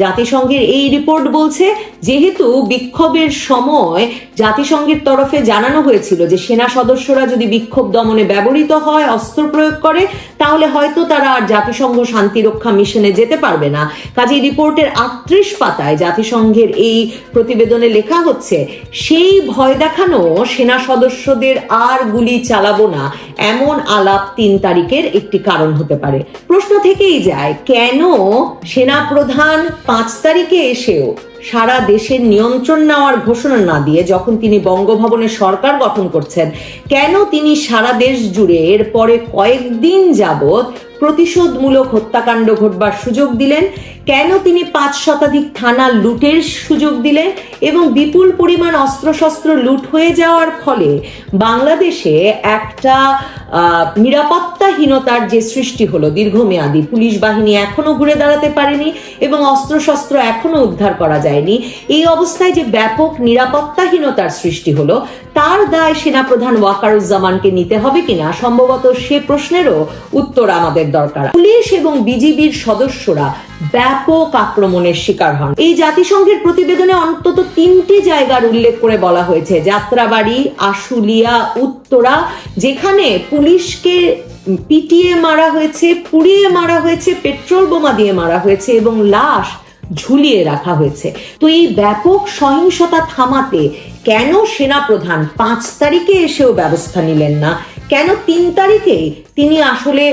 জাতিসংঘের এই রিপোর্ট বলছে, যেহেতু বিক্ষোভের সময় জাতিসংঘের তরফে জানানো হয়েছিল যে সেনা সদস্যরা যদি বিক্ষোভ দমনে ব্যবহৃত হয়, অস্ত্র প্রয়োগ করে, তাহলে হয়তো তারা আর জাতিসংঘ শান্তিরক্ষা মিশনে যেতে পারবে না। কাজে রিপোর্টের আটত্রিশ পাতায় জাতিসংঘের এই প্রতিবেদনে লেখা হচ্ছে, সেই ভয় দেখানো সেনা সদস্যদের আর গুলি চালাবো না। এমন আলাপ তিন তারিখের একটি কারণ হতে পারে। প্রশ্ন থেকেই যায়, কেন সেনা প্রধান পাঁচ তারিখে এসেও সারা দেশের নিয়ন্ত্রণ নেওয়ার ঘোষণা না দিয়ে যখন তিনি বঙ্গভবনে সরকার গঠন করছেন, কেন তিনি সারা দেশ জুড়ে এরপরে কয়েকদিন যাবৎ প্রতিশোধমূলক হত্যাকাণ্ড ঘটবার সুযোগ দিলেন। কেন তিনি পাঁচ শতাধিক থানা লুটের সুযোগ দিলেন এবং বিপুল পরিমাণ অস্ত্রশস্ত্র লুট হয়ে যাওয়ার ফলে বাংলাদেশে একটা নিরাপত্তাহীনতার যে সৃষ্টি হলো দীর্ঘমেয়াদী, পুলিশ বাহিনী এখনও ঘুরে দাঁড়াতে পারেনি এবং অস্ত্রশস্ত্র এখনও উদ্ধার করা যায়নি। এই অবস্থায় যে ব্যাপক নিরাপত্তাহীনতার সৃষ্টি হলো তার দায় সেনাপ্রধান ওয়াকারুজ্জামানকে নিতে হবে কিনা, সম্ভবত সে প্রশ্নেরও উত্তর আমাদের দরকার। পুলিশ এবং বিজিবির সদস্যরা ব্যাপক আক্রমণের শিকার হন। এই জাতিসংঘের প্রতিবেদনে অন্তত তিনটি জায়গার উল্লেখ করে বলা হয়েছে। যাত্রাবাড়ি, আশুলিয়া, উত্তরা, যেখানে পুলিশকে পিটিয়ে মারা হয়েছে, পুড়িয়ে মারা হয়েছে, পেট্রোল বোমা দিয়ে মারা হয়েছে এবং লাশ ঝুলিয়ে রাখা হয়েছে। তো এই ব্যাপক সহিংসতা থামাতে কেন সেনাপ্রধান পাঁচ তারিখে এসেও ব্যবস্থা নিলেন না? কেন তিন তারিখে তিনি আসলে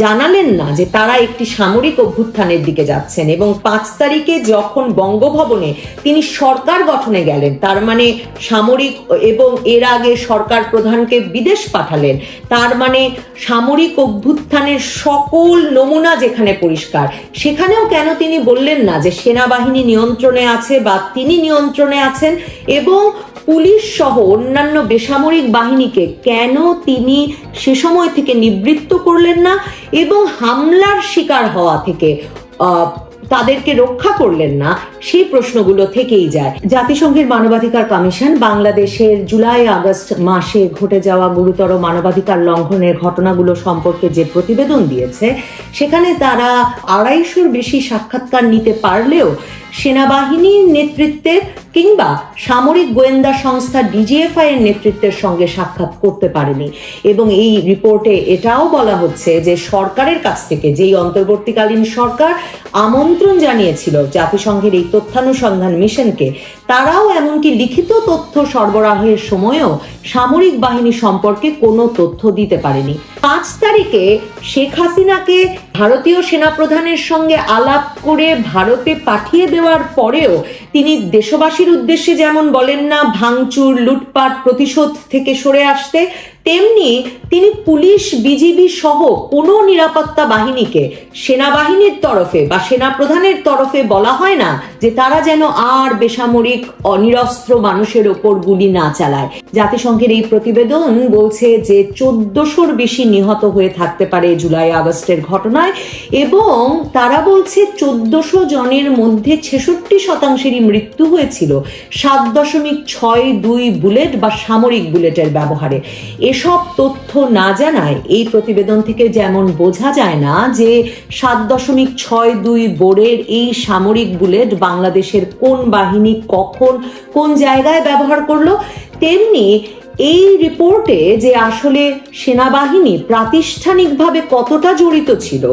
জানালেন না যে তারা একটি সামরিক অভ্যুত্থানের দিকে যাচ্ছেন এবং পাঁচ তারিখে যখন বঙ্গভবনে তিনি সরকার গঠনে গেলেন, তার মানে সামরিক এবং এর আগে সরকার প্রধানকে বিদেশ পাঠালেন, তার মানে সামরিক অভ্যুত্থানের সকল নমুনা যেখানে পরিষ্কার, সেখানেও কেন তিনি বললেন না যে সেনাবাহিনী নিয়ন্ত্রণে আছে বা তিনি নিয়ন্ত্রণে আছেন এবং পুলিশ সহ অন্যান্য বেসামরিক বাহিনীকে কেন তিনি সে সময় থেকে নিবৃত্ত করলেন না এবং হামলার শিকার হওয়া থেকে তাদেরকে রক্ষা করলেন না, সেই প্রশ্নগুলো থেকেই যায়। জাতিসংঘের মানবাধিকার কমিশন বাংলাদেশের জুলাই আগস্ট মাসে ঘটে যাওয়া গুরুতর মানবাধিকার লঙ্ঘনের ঘটনাগুলো সম্পর্কে যে প্রতিবেদন দিয়েছে, সেখানে তারা আড়াইশোর বেশি সাক্ষাৎকার নিতে পারলেও সেনাবাহিনীর নেতৃত্বের কিংবা সামরিক গোয়েন্দা সংস্থা ডিজিএফআই এর নেতৃত্বের সঙ্গে সাক্ষাৎ করতে পারেনি। এবং এই রিপোর্টে এটাও বলা হচ্ছে যে সরকারের কাছ থেকে যেই অন্তর্বর্তীকালীন সরকার আমন্ত্রণ জানিয়েছিল জাতিসংঘের এই তথ্যানুসন্ধান মিশনকে তারাও এমনকি লিখিত তথ্য সরবরাহের সময়ও সামরিক বাহিনী সম্পর্কে কোনো তথ্য দিতে পারেনি। পাঁচ তারিখে শেখ হাসিনাকে ভারতীয় সেনাপ্রধানের সঙ্গে আলাপ করে ভারতে পাঠিয়ে দেওয়ার পরেও তিনি দেশবাসীর উদ্দেশ্যে যেমন বলেন না, ভাঙচুর, লুটপাট, প্রতিশোধ থেকে সরে আসতে তেমনি তিনি পুলিশ, বিজিবি সহ কোনো নিরাপত্তা বাহিনীকে সেনাবাহিনীর তরফে বা সেনাপ্রধানের তরফে বলা হয় না যে তারা যেন আর বেসামরিক, অনিরস্ত্র মানুষের ওপর গুলি না চালায়। জাতিসংঘের এই প্রতিবেদন বলছে যে চোদ্দশোর বেশি নিহত হয়ে থাকতে পারে জুলাই আগস্টের ঘটনায় এবং তারা বলছে চোদ্দশো জনের মধ্যে ছেষট্টি শতাংশেরই মৃত্যু হয়েছিল সাত দশমিক ছয় দুই বুলেট বা সামরিক বুলেটের ব্যবহারে। এসব তথ্য না জানায় এই প্রতিবেদন থেকে যেমন বোঝা যায় না যে সাত দশমিক ছয় দুই বোর্ডের এই সামরিক বুলেট বাংলাদেশের কোন বাহিনী কখন কোন জায়গায় ব্যবহার করল, তেমনি এই রিপোর্টে যে আসলে সেনাবাহিনী প্রাতিষ্ঠানিকভাবে কতটা জড়িত ছিল,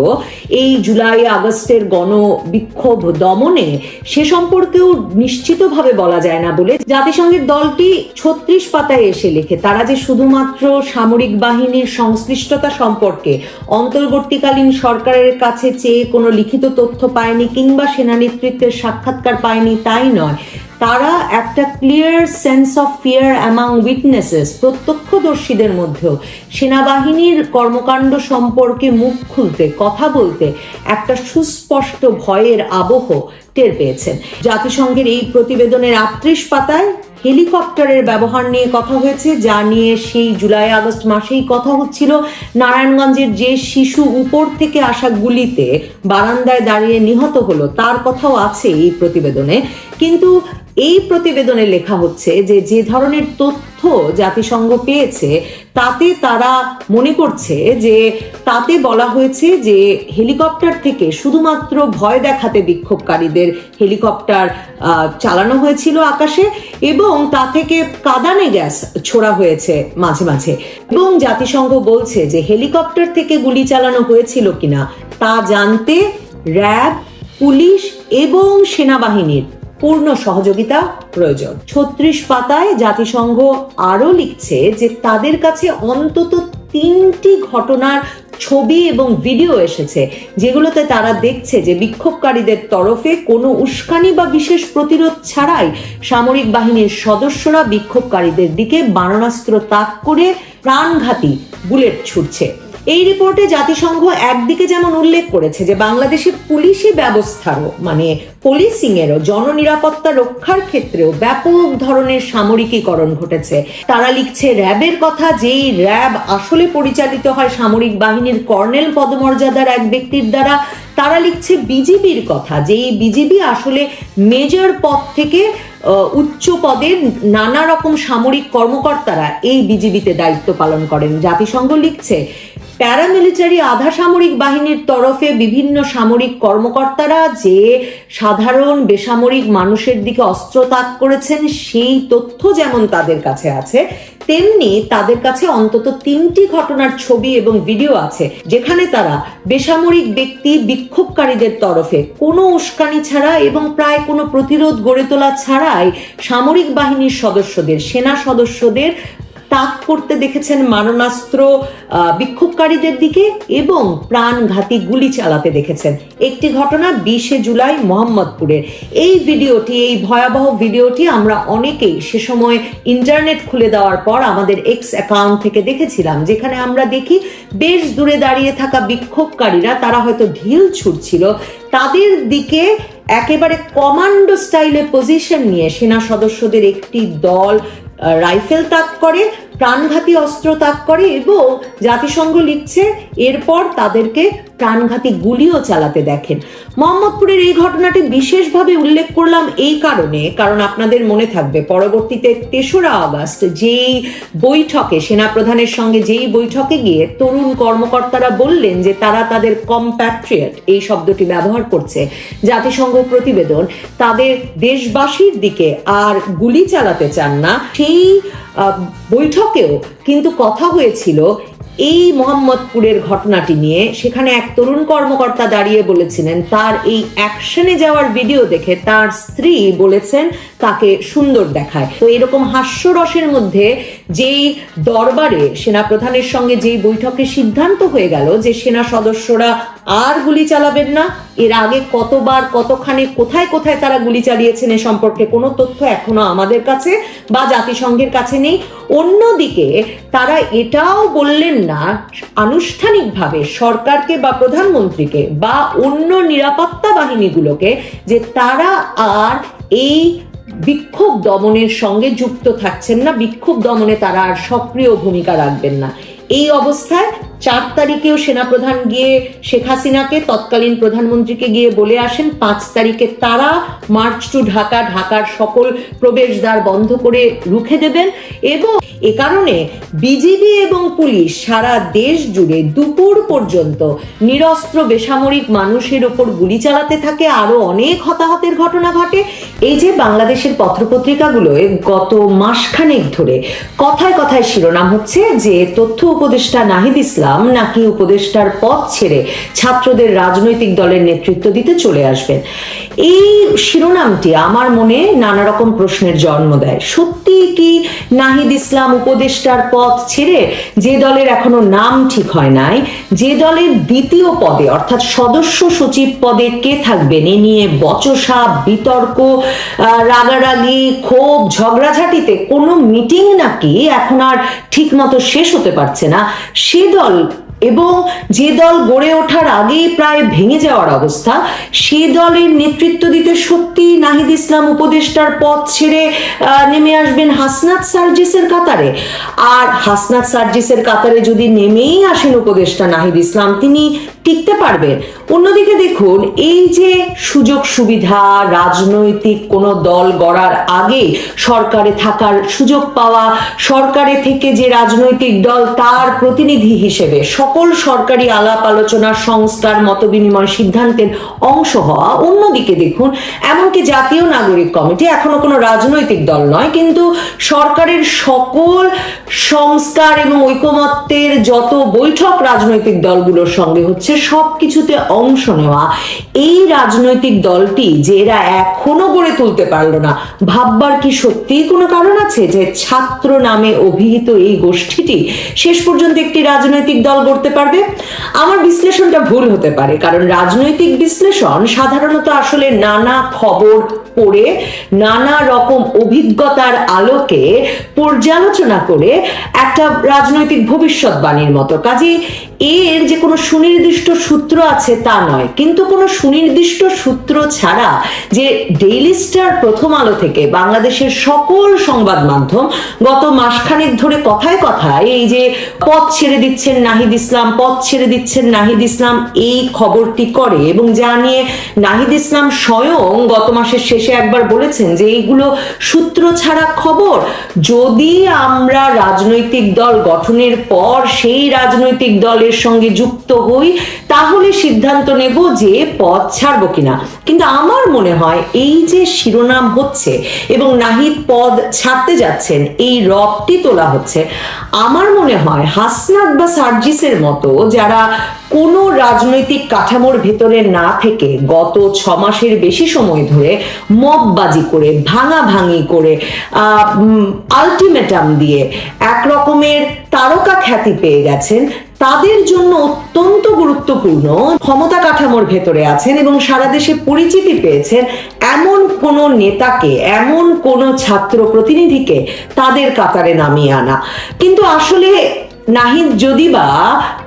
এই জুলাই আগস্টের গণ বিক্ষোভ দমনে সে সম্পর্কেও নিশ্চিতভাবে বলা যায় না বলে জাতিসংঘের দলটি ছত্রিশ পাতায় এসে লেখে। তারা যে শুধুমাত্র সামরিক বাহিনীর সংশ্লিষ্টতা সম্পর্কে অন্তর্বর্তীকালীন সরকারের কাছে চেয়ে কোনো লিখিত তথ্য পায়নি কিংবা সেনা নেতৃত্বের সাক্ষাৎকার পায়নি তাই নয়। তারা একটা clear sense of fear among witnesses প্রত্যক্ষদর্শীদের মধ্যেও। সেনাবাহিনীর কর্মকাণ্ড সম্পর্কে মুখ খুলতে, কথা বলতে একটা সুস্পষ্ট ভয়ের আবহ টের পেয়েছেন। জাতিসংঘের এই প্রতিবেদনের আটত্রিশ পাতায় হেলিকপ্টারের ব্যবহার নিয়ে কথা হয়েছে, যা নিয়ে সেই জুলাই আগস্ট মাসেই কথা হচ্ছিল। নারায়ণগঞ্জের যে শিশু উপর থেকে আসা গুলিতে বারান্দায় দাঁড়িয়ে নিহত হলো, তার কথাও আছে এই প্রতিবেদনে। কিন্তু এই প্রতিবেদনে লেখা হচ্ছে যে যে ধরনের তথ্য জাতিসংঘ পেয়েছে, তাতে তারা মনে করছে যে তাতে বলা হয়েছে যে হেলিকপ্টার থেকে শুধুমাত্র ভয় দেখাতে বিক্ষোভকারীদের হেলিকপ্টার চালানো হয়েছিল আকাশে এবং তা থেকে কাদানে গ্যাস ছোড়া হয়েছে মাঝে মাঝে। এবং জাতিসংঘ বলছে যে হেলিকপ্টার থেকে গুলি চালানো হয়েছিল কিনা তা জানতে র্যাব, পুলিশ এবং সেনাবাহিনীর পূর্ণ সহযোগিতা প্রয়োজন। ছত্রিশ পাতায় জাতিসংঘ আরও লিখছে যে তাদের কাছে অন্তত তিনটি ঘটনার ছবি এবং ভিডিও এসেছে, যেগুলোতে তারা দেখছে যে বিক্ষোভকারীদের তরফে কোনো উস্কানি বা বিশেষ প্রতিরোধ ছাড়াই সামরিক বাহিনীর সদস্যরা বিক্ষোভকারীদের দিকে বারণাস্ত্র তাক করে প্রাণঘাতী বুলেট ছুটছে এই রিপোর্টে জাতিসংঘ একদিকে যেমন উল্লেখ করেছে যে বাংলাদেশের পুলিশি ব্যবস্থারও মানে পুলিশিং এরও জননিরাপত্তা রক্ষার ক্ষেত্রেও ব্যাপক ধরনের সামরিকীকরণ ঘটেছে। তারা লিখছে, র্যাবের কথা, যেই র্যাব আসলে পরিচালিত হয় সামরিক বাহিনীর কর্নেল পদমর্যাদার এক ব্যক্তির দ্বারা, তারা লিখছে, বিজিবির কথা যে এই বিজিবি আসলে মেজর পদ থেকে উচ্চ পদের নানা রকম সামরিক কর্মকর্তারা এই বিজিবিতে দায়িত্ব পালন করেন। জাতিসংঘ লিখছে প্যারামিলিটারি আধা সামরিক বাহিনীর তরফে বিভিন্ন সামরিক কর্মকর্তারা যে সাধারণ বেসামরিক মানুষের দিকে অস্ত্র তাক করেছেন, সেই তথ্য যেমন তাদের কাছে আছে, তেমনি তাদের কাছে অন্তত তিনটি ঘটনার ছবি এবং ভিডিও আছে, যেখানে তারা বেসামরিক ব্যক্তি বিক্ষোভকারীদের তরফে কোনো উস্কানি ছাড়া এবং প্রায় কোনো প্রতিরোধ গড়ে তোলা ছাড়াই সামরিক বাহিনীর সদস্যদের, সেনা সদস্যদের তাক করতে দেখেছেন মারণাস্ত্র বিক্ষোভকারীদের দিকে এবং প্রাণঘাতী গুলি চালাতে দেখেছেন। একটি ঘটনা বিশে জুলাই মোহাম্মদপুরের। এই ভিডিওটি, এই ভয়াবহ ভিডিওটি আমরা অনেকেই সে সময় ইন্টারনেট খুলে দেওয়ার পর আমাদের এক্স অ্যাকাউন্ট থেকে দেখেছিলাম, যেখানে আমরা দেখি বেশ দূরে দাঁড়িয়ে থাকা বিক্ষোভকারীরা, তারা হয়তো ঢিল ছুটছিল, তাদের দিকে একেবারে কমান্ডো স্টাইলে পজিশন নিয়ে সেনা সদস্যদের একটি দল রাইফেল তাক করে প্রাণঘাতী অস্ত্র তাক করে এবং জাতিসংঘ লিখছে এরপর তাদেরকে প্রাণঘাতী গুলিও চালাতে দেখেন। মোহাম্মদপুরের এই ঘটনাটি বিশেষভাবে উল্লেখ করলাম এই কারণে কারণ আপনাদের মনে থাকবে পরবর্তীতে তেসরা আগস্ট যেই বৈঠকে সেনাপ্রধানের সঙ্গে যেই বৈঠকে গিয়ে তরুণ কর্মকর্তারা বললেন যে তারা তাদের কম্প্যাট্রিয়ট এই শব্দটি ব্যবহার করছে জাতিসংঘ প্রতিবেদন তাদের দেশবাসীর দিকে আর গুলি চালাতে চান না। সেই আহ, বৈঠকেও কিন্তু কথা হয়েছিল এই মোহাম্মদপুরের ঘটনাটি নিয়ে সেখানে এক তরুণ কর্মকর্তা দাঁড়িয়ে বলেছিলেন, তার এই অ্যাকশনে যাওয়ার ভিডিও দেখে তার স্ত্রী বলেছেন, তাকে সুন্দর দেখায়। তো এরকম হাস্যরসের মধ্যে যেই দরবারে সেনাপ্রধানের সঙ্গে যেই বৈঠকে সিদ্ধান্ত হয়ে গেল যে সেনা সদস্যরা আর গুলি চালাবেন না, এর আগে কতবার, কতখানে, কোথায় কোথায় তারা গুলি চালিয়েছেন এ সম্পর্কে কোনো তথ্য এখনও আমাদের কাছে বা জাতিসংঘের কাছে নেই। অন্যদিকে তারা এটাও বললেন না, আনুষ্ঠানিকভাবে সরকারকে বা প্রধানমন্ত্রীকে বা অন্য নিরাপত্তা বাহিনীগুলোকে যে তারা আর এই বিক্ষোভ দমনের সঙ্গে যুক্ত থাকছেন না, বিক্ষোভ দমনে তারা আর সক্রিয় ভূমিকা রাখবেন না। এই অবস্থায় চার তারিখেও সেনাপ্রধান গিয়ে শেখ হাসিনাকে, তৎকালীন প্রধানমন্ত্রীকে গিয়ে বলে আসেন, পাঁচ তারিখে তারা মার্চ টু ঢাকা, ঢাকার সকল প্রবেশদ্বার বন্ধ করে রুখে দেবেন এবং এ কারণে বিজিবি এবং পুলিশ সারা দেশ জুড়ে দুপুর পর্যন্ত নিরস্ত্র বেসামরিক মানুষের ওপর গুলি চালাতে থাকে। আরও অনেক হতাহতের ঘটনা ঘটে। এই যে বাংলাদেশের পত্রপত্রিকাগুলোয় গত মাসখানেক ধরে কথায় কথায় শিরোনাম হচ্ছে যে তথ্য উপদেষ্টা নাহিদ ইসলাম নাকি উপদেষ্টার পদ ছেড়ে ছাত্রদের রাজনৈতিক দলের নেতৃত্ব দিতে চলে আসবেন? এই শিরোনামটি আমার মনে নানা রকম প্রশ্নের জন্ম দেয়। সত্যি কি নাহিদ ইসলাম উপদেষ্টার পথ ছেড়ে যে দলের এখনও নাম ঠিক হয় নাই, যে দলের দ্বিতীয় পদে, অর্থাৎ সদস্য সচিব পদে কে থাকবেন? এ নিয়ে বচসা, বিতর্ক রাগারাগি, ক্ষোভ, ঝগড়াঝাটিতে কোনো মিটিং নাকি এখন আর ঠিক মতো শেষ হতে পারছে না সে দল এবং যে দল গড়ে ওঠার আগেই প্রায় ভেঙে যাওয়ার অবস্থা সে দলের নেতৃত্ব দিতে সত্যি নাহিদ ইসলাম উপদেষ্টার পথ ছেড়ে নেমে আসবেন হাসনাত সার্জিসের কাতারে। আর হাসনাত সার্জিসের কাতারে যদি নেমেই আসেন উপদেষ্টা নাহিদ ইসলাম, তিনি টিকতে পারবেন। অন্যদিকে দেখুন, এই যে সুযোগ সুবিধা, রাজনৈতিক কোনো দল গড়ার আগে সরকারে থাকার সুযোগ পাওয়া, সরকারে থেকে যে রাজনৈতিক দল তার প্রতিনিধি হিসেবে সকল সরকারি আলাপ আলোচনা সংস্কার মত বিনিময় সিদ্ধান্তের অংশ হওয়া অন্যদিকে দেখুন, এমনকি জাতীয় নাগরিক কমিটি এখনও কোনো রাজনৈতিক দল নয়, কিন্তু সরকারের সকল সংস্কার এবং ঐকমত্যের যত বৈঠক রাজনৈতিক দলগুলোর সঙ্গে হচ্ছে সব কিছুতে অংশ নেওয়া এই রাজনৈতিক দলটি যে এরা এখনও গড়ে তুলতে পারল না, ভাববার কি সত্যিই কোনো কারণ আছে যে ছাত্র নামে অভিহিত এই গোষ্ঠীটি শেষ পর্যন্ত একটি রাজনৈতিক দল গড়তে পারবে? আমার বিশ্লেষণটা ভুল হতে পারে, কারণ রাজনৈতিক বিশ্লেষণ সাধারণত আসলে নানা খবর পড়ে, নানা রকম অভিজ্ঞতার আলোকে পর্যালোচনা করে একটা রাজনৈতিক ভবিষ্যৎবাণীর মতো। কাজে এর যে কোনো সুনির্দিষ্ট সূত্র আছে তা নয়, কিন্তু কোনো সুনির্দিষ্ট সূত্র ছাড়া যে ডেইলি স্টার প্রথম আলো থেকে বাংলাদেশের সকল সংবাদ মাধ্যম গত মাসখানেক ধরে কথায় কথায় এই যে পথ ছেড়ে দিচ্ছেন নাহিদ ইসলাম পথ ছেড়ে দিচ্ছেন নাহিদ ইসলাম, এই খবরটি করে এবং যা নিয়ে নাহিদ ইসলাম স্বয়ং গত মাসের শেষে একবার বলেছেন যে এইগুলো সূত্র ছাড়া খবর। যদি আমরা রাজনৈতিক দল গঠনের পর সেই রাজনৈতিক দলের সঙ্গে যুক্ত হই, তাহলে সিদ্ধান্ত নেব যে পথ ছাড়বো কিনা। কিন্তু আমার মনে হয় এই যে শিরোনাম হচ্ছে এবং নাহিদ পদ ছাড়তে যাচ্ছেন, এই রবটি তোলা হচ্ছে। আমার মনে হয় হাসনাত বা সার্জিসের মতো যারা কোনো রাজনৈতিক কাঠামোর ভেতরে না থেকে গত ছ মাসের বেশি সময় ধরে মববাজি করে ভাঙা ভাঙি করে আলটিমেটাম দিয়ে এক রকমের তারকা খ্যাতি পেয়ে গেছেন, তাদের জন্য অত্যন্ত গুরুত্বপূর্ণ ক্ষমতা কাঠামোর ভেতরে আছেন এবং সারা দেশে পরিচিতি পেয়েছেন এমন কোন নেতাকে, এমন কোন ছাত্র প্রতিনিধিকে তাদের কাতারে নামিয়ে আনা। কিন্তু আসলে নাহিদ যদি বা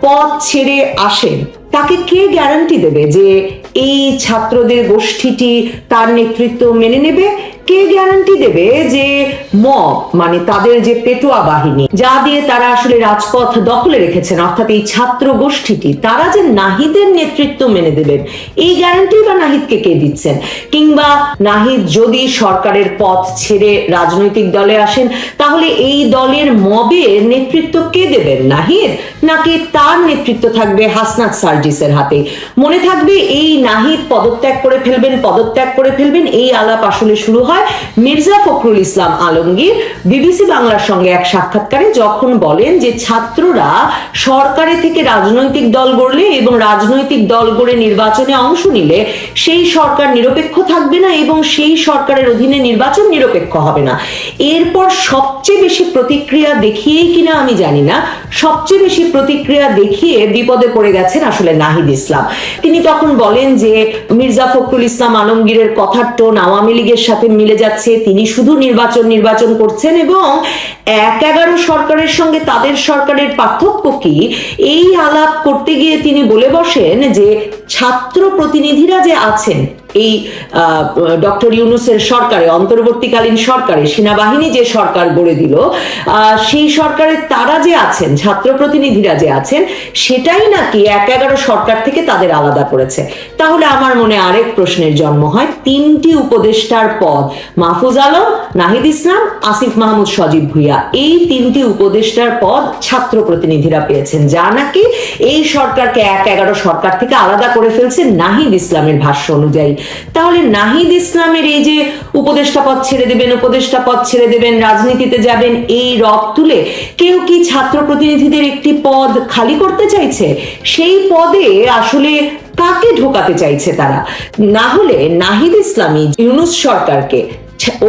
পথ ছেড়ে আসেন তাকে কে গ্যারান্টি দেবে যে এই ছাত্রদের গোষ্ঠীটি তার নেতৃত্ব মেনে নেবে? কে গ্যারান্টি দেবে যে মব মানে তাদের যে পেটোয়া বাহিনী, যা দিয়ে তারা আসলে রাজপথ দখলে রেখেছেন, অর্থাৎ এই ছাত্র গোষ্ঠীটি, তারা যে নাহিদের নেতৃত্ব মেনে দেবেন, এই গ্যারান্টি বা নাহিদকে কে দিচ্ছেন? কিংবা নাহিদ যদি সরকারের পথ ছেড়ে রাজনৈতিক দলে আসেন, তাহলে এই দলের মবের নেতৃত্ব কে দেবেন? নাহিদ? নাকি তার নেতৃত্ব থাকবে হাসনাত সার্জিসের হাতে? মনে থাকবে এই নাহিদ পদত্যাগ করে ফেলবেন, পদত্যাগ করে ফেলবেন, এই আলাপ আসলে শুরু হয় মির্জা ফখরুল ইসলাম আলমগীর, বিবিসি বাংলার সঙ্গে এক সাক্ষাৎকারে যখন বলেন যে ছাত্ররা সরকারে থেকে রাজনৈতিক দল গড়লে এবং রাজনৈতিক দল গড়ে নির্বাচনে অংশ নিলে সেই সরকার নিরপেক্ষ থাকবে না এবং সেই সরকারের অধীনে নির্বাচন নিরপেক্ষ হবে না। এরপর সবচেয়ে বেশি প্রতিক্রিয়া দেখিয়েই কিনা আমি জানি না, সবচেয়ে বেশি প্রতিক্রিয়া দেখিয়ে বিপদে পড়ে গেছেন আসলে নাহিদ ইসলাম। তিনি তখন বলেন যে, মির্জা ফখরুল ইসলাম আলমগীরের কথার টোন আওয়ামী লীগের সাথে মিলে যাচ্ছে। তিনি শুধু নির্বাচন নির্বাচন করছেন এবং এক এগারো সরকারের সঙ্গে তাদের সরকারের পার্থক্য কি? এই আলাপ করতে গিয়ে তিনি বলে বসেন যে, ছাত্র প্রতিনিধিরা যে আছেন এই ডক্টর ইউনুসের সরকারে, অন্তর্বর্তীকালীন সরকারে, সেনাবাহিনী যে সরকার গড়ে দিল সেই সরকারে তারা যে আছেন, ছাত্র প্রতিনিধিরা যে আছেন, সেটাই নাকি এক এগারো সরকার থেকে তাদের আলাদা করেছে। তাহলে আমার মনে আরেক প্রশ্নের জন্ম হয়। তিনটি উপদেষ্টার পদ, মাহফুজ আলম, নাহিদ ইসলাম, আসিফ মাহমুদ, সজীব ভুইয়া। এই তিনটি উপদেষ্টার পদ ছাত্র প্রতিনিধিরা পেয়েছেন। যা নাকি এই সরকারকে এক এগারো সরকার থেকে আলাদা করে ফেলছে নাহিদ ইসলামের ভাষ্য অনুযায়ী। তাহলে নাহিদ ইসলামের এই যে উপদেষ্টা পদ ছেড়ে দেবেন, উপদেষ্টা পদ ছেড়ে দেবেন, রাজনীতিতে যাবেন, এই রব তুলে কেউ কি ছাত্র প্রতিনিধিদের একটি পদ খালি করতে চাইছে? সেই পদে আসলে কাকে ঢোকাতে চাইছে তারা? না হলে নাহিদ ইসলামী, ইউনুস সরকারকে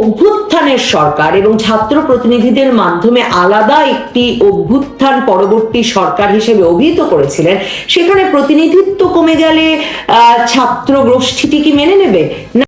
অভ্যুত্থানের সরকার এবং ছাত্র প্রতিনিধিদের মাধ্যমে আলাদা একটি অভ্যুত্থান পরবর্তী সরকার হিসেবে অভিহিত করেছিলেন। সেখানে প্রতিনিধিত্ব কমে গেলে ছাত্র গোষ্ঠীটি কি মেনে নেবে? না